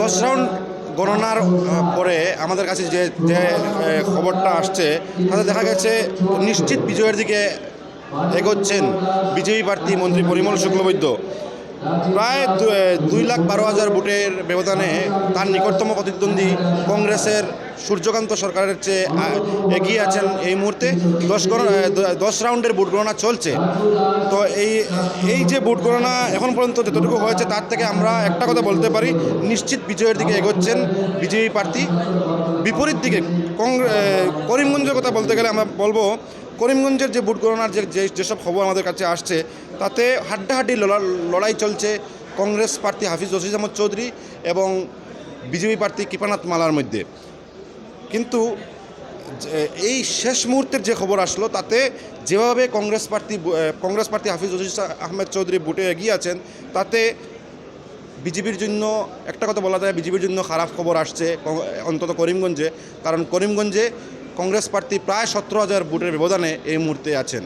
দশ রাউন্ড গণনার পরে আমাদের কাছে যে যে খবরটা আসছে, তাতে দেখা গেছে নিশ্চিত বিজয়ের দিকে এগোচ্ছেন বিজয়ী প্রার্থী মন্ত্রী পরিমল শুক্লবৈদ্য। প্রায় দুই লাখ বারো হাজার ভোটের ব্যবধানে তার নিকটতম প্রতিদ্বন্দ্বী কংগ্রেসের সূর্যকান্ত সরকারের চেয়ে এগিয়ে আছেন এই মুহূর্তে। দশ দশ রাউন্ডের ভোট গণনা চলছে। তো এই এই যে ভোট গণনা এখন পর্যন্ত যতটুকু হয়েছে, তার থেকে আমরা একটা কথা বলতে পারি, নিশ্চিত বিজয়ের দিকে এগোচ্ছেন বিজয়ী প্রার্থী। বিপরীত দিকে করিমগঞ্জের কথা বলতে গেলে আমরা বলব করিমগঞ্জের যে ভোট গণনার যে যেসব খবর আমাদের কাছে আসছে, তাতে হাড্ডাহাড্ডি লড়া- লড়াই চলছে কংগ্রেস প্রার্থী হাফিজ রশিদ আহমদ চৌধুরী এবং বিজেপি প্রার্থী কৃপানাথ মালার মধ্যে। কিন্তু এই শেষ মুহূর্তের যে খবর আসলো, তাতে যেভাবে কংগ্রেস প্রার্থী কংগ্রেস প্রার্থী হাফিজ রশিদ আহমেদ চৌধুরী ভোটে এগিয়ে আছেন, তাতে বিজেপির জন্য একটা কথা বলা যায়, বিজেপির জন্য খারাপ খবর আসছে অন্তত করিমগঞ্জে। কারণ করিমগঞ্জে কংগ্রেস প্রার্থী প্রায় সতেরো হাজার ভোটের ব্যবধানে এই মুহূর্তে আছেন।